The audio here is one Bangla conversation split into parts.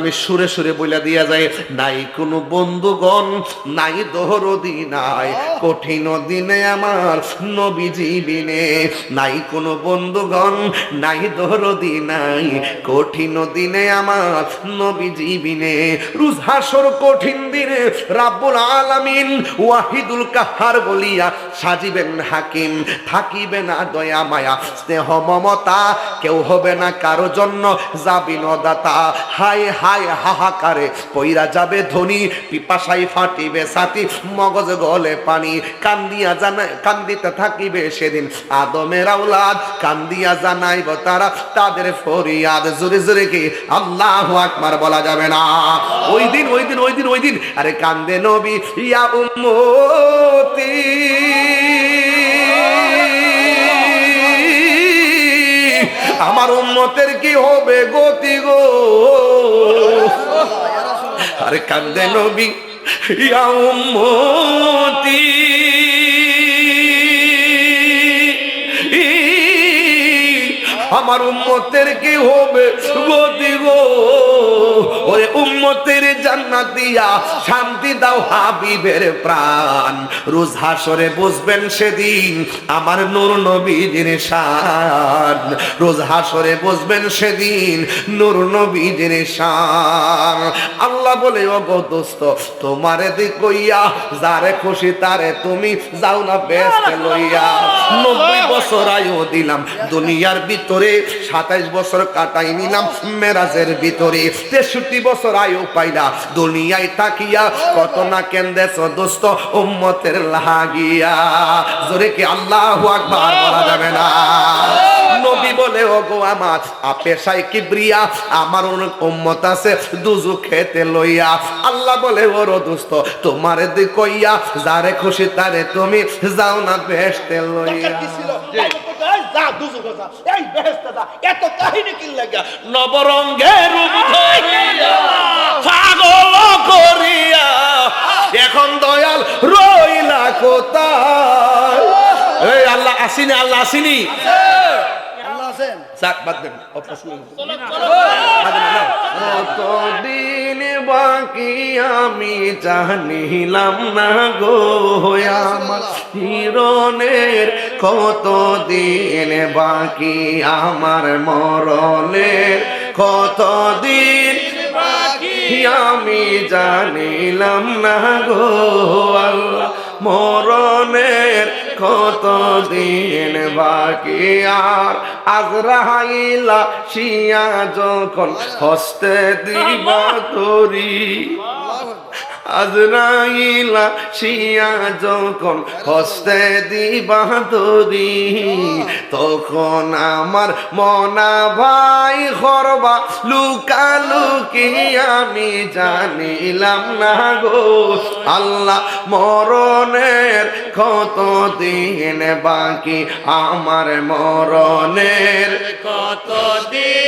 আমি সুরে সুরে বইলা দিয়া যায় নাই কোনো বন্ধুগণ নাই দহরদি নাই। কঠিন দিনে আমার নবী জীবিনে নাই কোনো বন্ধুগণ, নাই দোহরদি নাই। কঠিন দিনে আমার নবী জীবিনে রুজ হাসর কঠিন দিনে রাব্বুল আলামিন ওয়াহিদুল কাহার বলিয়া সাজিবেন হাকিম থাকিবে না দয়া মায়া। স্নেহ, মমতা কেউ হবে না কারও জন্য যাবি নদাতা হায় হায়, হাহাকারে পইরা যাবে ধনী পিপাসাই ফাটিবে সাথী, মগজ গলে পানি কান্দিয়া জানাই কান্দিতে থাকিবে সেদিন আদমের আউলাদ কান্দিয়া জানাইব তারা তাদের ফরিয়াদ। জোরে জোরে কি? আল্লাহু আকবার বলা যাবে না। ওই দিন ওই দিন ওই দিন ওই দিন। আরে কান্দে নবী, ইয়া উম্মতি। আমার উম্মতের কি হবে গতি গো? আরে কান্দে নবী ইয়া উম্মতি আমার উম্মতের কি হবে? গতি গো, ওরে উম্মতের জান্নাতিয়া, শান্তি দাও হাবিবের প্রাণ। রোজ হাসরে বসবেন সেদিন আমার নূর নবীজির শান। রোজ হাসরে বসবেন সেদিন নূর নবীজির শান। আল্লাহ বলে ও গো দোস্ত, তোমারে দিকইয়া যারে খুশি তারে তুমি যাও না ব্যস্ত লইয়া। নব্বই বছর আয়ু দিলাম, দুনিয়ার ভিতরে সাতাইশ বছর কাটাই নিলাম মেরাজের ভিতরে। তেষট্টি বছর আয়ু পাইলা, দুনিয়ায় তাকিয়া কত না কেন্দেছ দোস্ত উম্মতের লাগিয়া। জোরে কি আল্লাহ আকবার বলা যাবে না? নবী বলে ও গো আমার আপেশাই কিবরিয়া, আমার উম্মত আছে দুজু খেতে লইয়া। আল্লাহ বলে, ওর দোস্ত, তোমার দি কইয়া যারে খুশি তারে তুমি যাও না বেহেশতে লইয়া। যা দুজো যা এই বেহেস্তে যা এত কাহিনী কি লাগা? নবরঙ্গের পাগল করিয়া এখন দয়াল রইলা কোথায়? এই আল্লাহ আসিনি আল্লাহ আসিনি। আল্লাহ আছেন যাক বাদ দেন ও প্রশ্ন বাদ দেন, নাও। কতদিন বাকি আমি জানিলাম না গো আমার হিরণের কতদিন বাকি আমার মরণের? কতদিন আমি জানিলাম না গো আল্লাহ, মরণের কত দিন বাকি? আর আজরাইলা শিয়া যখন হস্তে দিবা তরি আজরাইলা শিয়া যখন হস্তে দিবা তরি তখন আমার মনা ভাই খরবা লুকা লুকি আমি জানিলাম না গো। আল্লাহ মরণের কত দিন বাকি, আমার মরণের কত দিন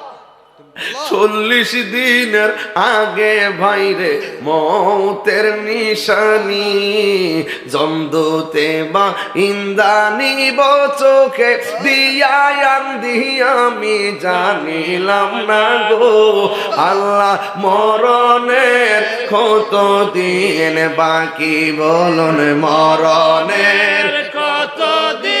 চল্লিশ দিনের আগে ভাইরে মৌতের নিশানি জমদুতে বা ইন্দানি চোখে দিয়ায়ান আমি জানিলাম না গো। আল্লাহ মরণের কত দিন বাকি বলুন, মরণের কত দিন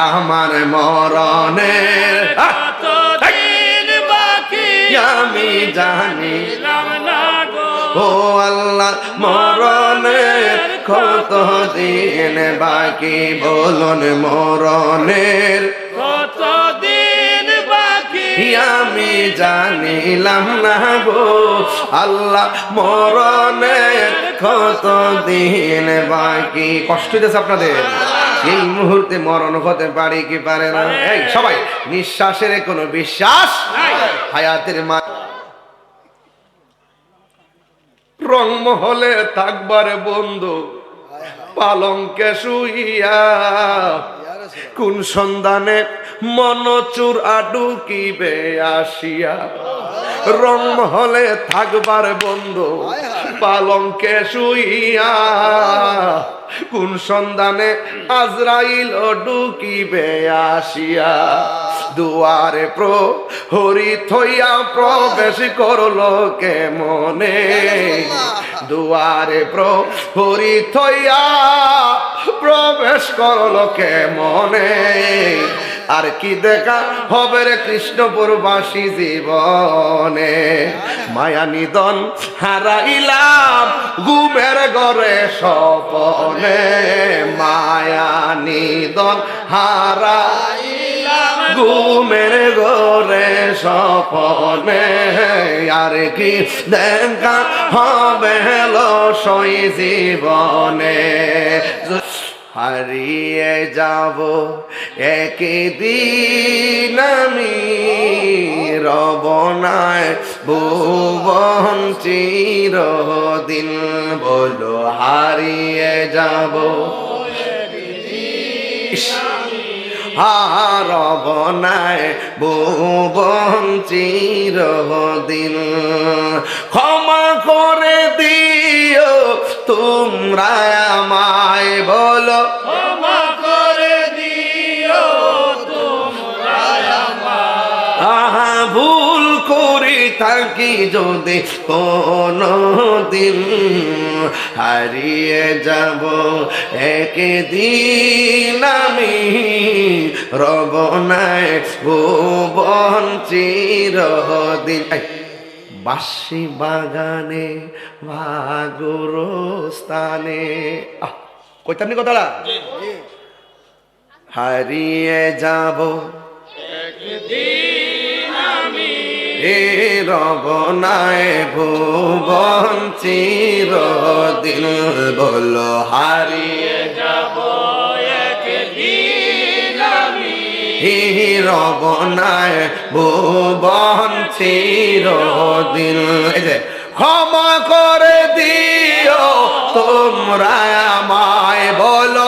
আমার মরণের! কত আমি জানি। না গো। ও আল্লাহ মরণের কত দিন বাকি? বলুন মরণের। কতদিন বাকি? আমি জানিলাম না গো। আল্লাহ মরণের কত দিন বাকি? কষ্ট দিয়েছে আপনাদের। এই মুহূর্তে মরণ হতে পারে কি পারে না? এই সবাই নিঃশ্বাসের কোনো বিশ্বাস? হায়াতের মা রংমহলে থাকবার বন্ধু পালঙ্কে শুইয়া কোন সন্ধানে মনচুর আডুকিবে আসিয়া। রংমহলে থাকবার বন্ধু পালঙ্কে শুইয়া কোন সন্ধানে আজরাইল ডুকিবে আসিয়া। দুয়ারে প্র হরি থইয়া প্রবেশ করল কে মনে দুয়ারে প্র হরি থইয়া প্রবেশ করল কে মনে আর কি দেখা হবে রে কৃষ্ণপুরবাসী জীবনে? মায়া নিদন হারাইলাম ঘুমের ঘরে সপনে মায়া নিদন হারা ঘুমের ঘরে সপনে আর কি দেখা হবে সই জীবনে? হারিয়ে যাব একদিন আমি রবনায় ভুবন চিরদিন বলো হারিয়ে যাব। হারবনায় ভুবন চিরদিন। ক্ষমা করে দিও তোমরা আমায় বলো। থাকি যদি কোনো দিন হারিয়ে যাব একদিন আমি রবনায় ভুবন চিরদিন। বাসি বাগানে ভাগুর স্থানে। কইতাম নি কথাটা হারিয়ে যাব। রবনায় ভুবন চিরদিন বলো হারিয়ে যাব রবনায় ভুবন চিরদিন। এই যে, ক্ষমা করে দিও তোমরা আমায় বলো।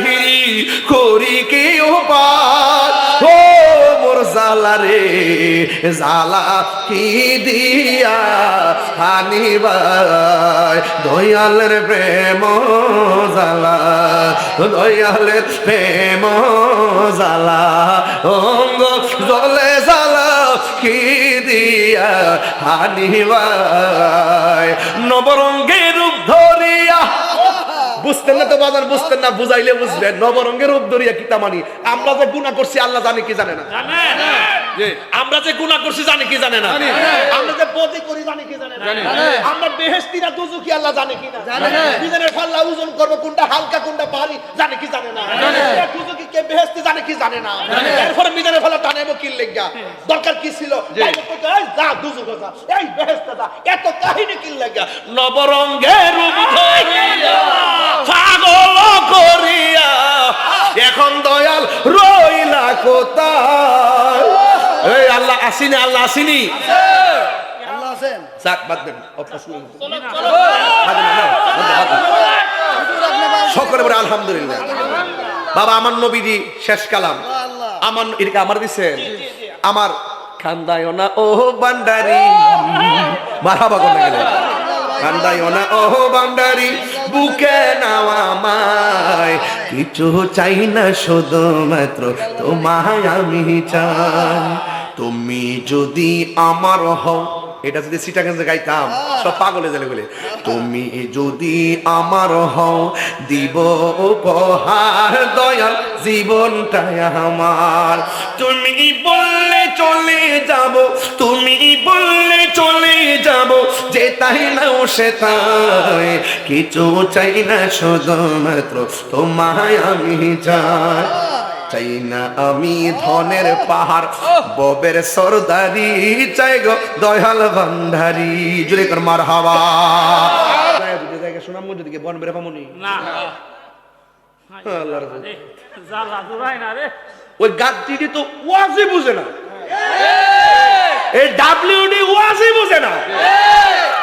তাহিরি করি কি ও মোর জালা রে জালা কি দিয়া হানিবাই? দয়ালের প্রেম জালা দয়ালের প্রেম জালা অঙ্গ জলে জালা কি দিয়া হানিবাই? নবরঙ্গের রূপ ধরিয়া বুঝতেন না তো বাজার বুঝতেন না বুঝাইলে বুঝবেন নবরঙ্গের রূপ ধরিয়া কি তামানি আমরা যে গুণা করছি আল্লাহ জানে কি জানে না। আমরা যে গুণা করছি জানে কি জানে না। আমরা যে বদি করি জানি কি জানে না। আমরা বেহেস্তিরা দুজুকি আল্লাহ জানে কি না। মিজানের পাল্লা ওজন করব কোনটা হালকা কোনটা ভারী জানে কি জানে না। দুজুকি কে বেহেস্তি জানে কি জানে না। এরপরে মিজানের পাল্লা টানেবো কি লেগা দরকার কি ছিল? তাইলে কইতো, এই যা দুজুক যা এই বেহেস্তে যা এত কাহিনী কি লেগা নবরঙ্গের রূপ ধরিয়া পাগল করিয়া এখন দয়াল রইলা কোথায়? এই আল্লাহ আসিনি আল্লাহ আসিনি। আল্লাহ আছেন? যাক বাদ দেন। সকলে বলে আলহামদুলিল্লাহ। বাবা আমার নবীজি শেষ কালাম। আমার এদিকে আমার দিছেন। আমার খান্দায় না ও বান্ডারি মারাবা কোন গেলে। কান্দায় না ও বান্ডারি বুকে নাও আমায়। কিছু চাই না শুধুমাত্র তোমায় আমি চাই। তুমি যদি আমার হও এটা যদি সিটাগঞ্জে গাইতাম সব পাগলে জেলে বলে তুমি যদি আমার হও দিব উপহার দয়াল জীবনটাই আমার। তুমি বললে চলে যাব তুমি বললে চলে যাব যে তাই নাও সে তাই। কিছু চাই না শুধুমাত্র তোমায় আমি চাই। চাই না আমি ধনের পাহাড় ববের সরদারি চাই গো দয়াল ভান্ডারি। জুড়ে কর মার হাওয়া। মন্দির দিকে বন বেড়ে পামনি না। ওই গাদ্দিটি তো ওয়াজই বুঝে না। এই ডাব্লিউডি ওয়াজই বুঝে না।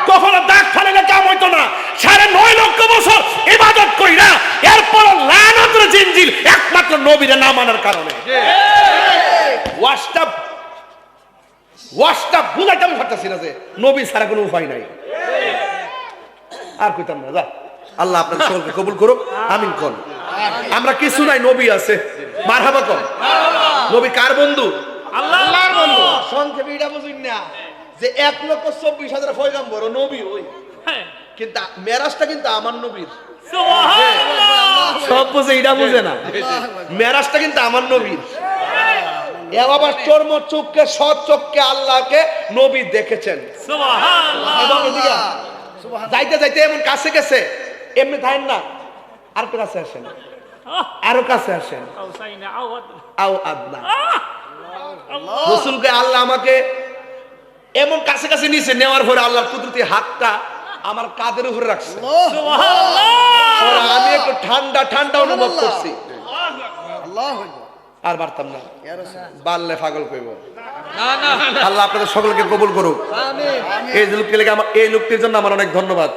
কখনো দাগ ফালালে কাম হইতো না। সাড়ে নয় লক্ষ বছর ইবাদত না। এরপর লানাতের জিনজিল একমাত্র নবীরে না মানার কারণে। ওয়াজটা ওয়াজটা বুঝাইতে আমি পারতেছি না যে নবী ছাড়া কোনো উপায় নাই। আর কইতাম না, যা। আল্লাহ আপনাদের সকলকে কবুল করুক, আমিন কোন। আমরা কিছু নাই, নবী আছে। মারহাবা কর নবী কার বন্ধু? আল্লাহর বন্ধু। সংক্ষেপে এটা বুঝুন না যে এক লক্ষ চব্বিশ হাজার পয়গাম্বর নবী ওই। কিন্তু মেরাজটা কিন্তু আমার নবীর। সব বুঝে এটা বুঝে না। মেরাজটা কিন্তু আমার নবীর। এ চর্ম চোখকে সৎ চোখকে আল্লাহকে নবী দেখেছেন। যাইতে যাইতে এমন কাছে গেছে এমনি থাকেন না আর একটু কাছে আসেন। আরও কাছে আসেন। আও আদনা। রসুলকে আল্লাহ আমাকে এমন কাছে কাছে নিয়েছে নেওয়ার পরে আল্লাহর কুদরতি হাতটা আমার কাদের উপরে রাখছে? আমি একটু ঠান্ডা ঠান্ডা অনুভব করছি। আর পারতাম না। বাড়লে পাগল কইব। আল্লাহ আপনাদের সকলকে কবুল করুক। এই লোকটি লেগে আমার এই লোকটির জন্য আমার অনেক ধন্যবাদ।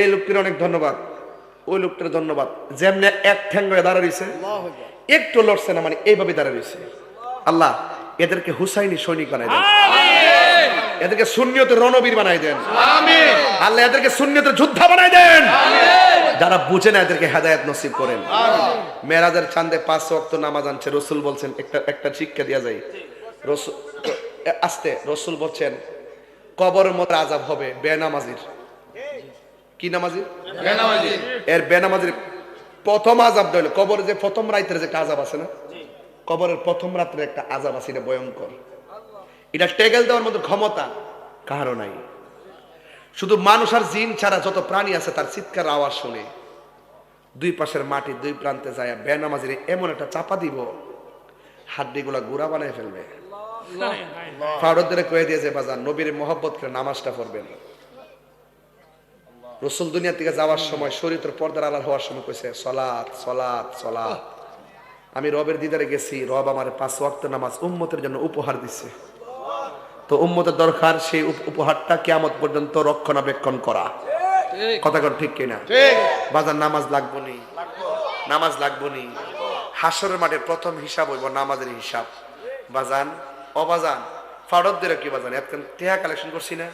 এই লোকটির অনেক ধন্যবাদ। ওই লোকটির ধন্যবাদ। যেমনি এক ঠ্যাং হয়ে দাঁড়া রয়েছে একটু লড়ছে না মানে এইভাবে দাঁড়া রয়েছে আল্লাহ এদেরকে হুসাইনি সৈনিক বানাই দেন। এদেরকে শূন্যতে রণবীর বানাই দেন। আল্লাহ এদেরকে শূন্যতে যোদ্ধা বানাই দেন। যারা বুঝে না এদেরকে হেদায়ত নসিব করেন। মেরাজের চান্দে পাঁচ ওয়াক্ত নামাজ আনছে রসুল বলছেন একটা একটা শিক্ষা দেওয়া যায় রসুল আস্তে রসুল বলছেন কবরের মধ্যে আজাব হবে বেনামাজির। কি নামাজির এর বেনামাজির প্রথম আজাব হইল কবরের যে প্রথম রাইতের যে একটা আজাব আছে না? কবরের প্রথম রাত্রে একটা আজাব আছে এটা ভয়ঙ্কর। এটা টেগেল দেওয়ার মতো ক্ষমতা কারও নাই। শুধু মানুষ আর জিন ছাড়া যত প্রাণী আছে তার চিৎকার আওয়াজ শুনে। দুই পাশের মাটি দুই প্রান্তে যায় বেনামাজির এমন একটা চাপা দিব হাড্ডিগুলা গুড়া বানায় ফেলবে। কয়ে দিয়েছে বাজার নবীর মোহব্বত করে নামাজটা পড়বেন। রসুল দুনিয়া থেকে যাওয়ার সময় শরীরের পর্দার আলার হওয়ার সময় কইছে সলাৎ সলাৎ সলাৎ। আমি রবের দিদারে গেছি রব আমার পাঁচ ওয়াক্ত নামাজ উম্মতের জন্য উপহার দিছে। তো উম্মতের দরকার সেই উপ- উপহারটা কিয়ামত পর্যন্ত রক্ষণাবেক্ষণ করা। কথা কর ঠিক কিনা? বাজার নামাজ লাগবো নি? নামাজ লাগবো নি? হাসরের মাঠে প্রথম হিসাব হইব নামাজের হিসাব। বাজান অবাজান ফাড়দের কি বাজান? এতক্ষণ টেহা কালেকশন করছি না?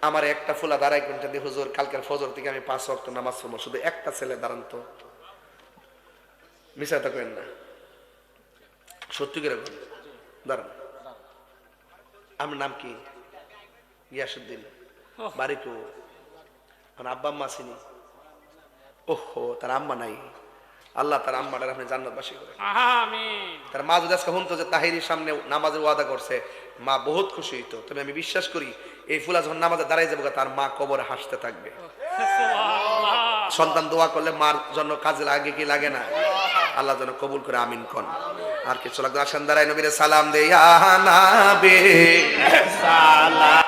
আমার একটা ফুলা দাঁড়াই কোনটা দিয়ে হুজুর কালকের ফজর থেকে আমি পাঁচ ওয়াক্ত নামাজ পড়ব শুধু একটা ছেলে দাঁড়ান তো। মিশাতে করেন না। সত্যি করে দাঁড়ান। আমার নাম কি? গিয়াসুদ্দিন বাড়ি কো আমার আব্বা আম্মা আসেনি। ওহো তার আম্মা নাই। আল্লাহ তার আম্মাটার আপনি জান্নাতবাসী করে। তার মা যদি আজকে শুনতো যে তাহিরির সামনে নামাজের ওয়াদা করছে মা বহুত খুশি হইতো। তবে আমি বিশ্বাস করি এই ফুলা যখন নামাজে দাঁড়াই যাব তার মা কবরে হাসতে থাকবে। সন্তান দোয়া করলে মার জন্য কাজে লাগে কি লাগে না? আল্লাহ যেন কবুল করে আমিন কন। আর কিছু লাগবে আসেন দাঁড়াই নবীরে সালাম নাবে। সালাম।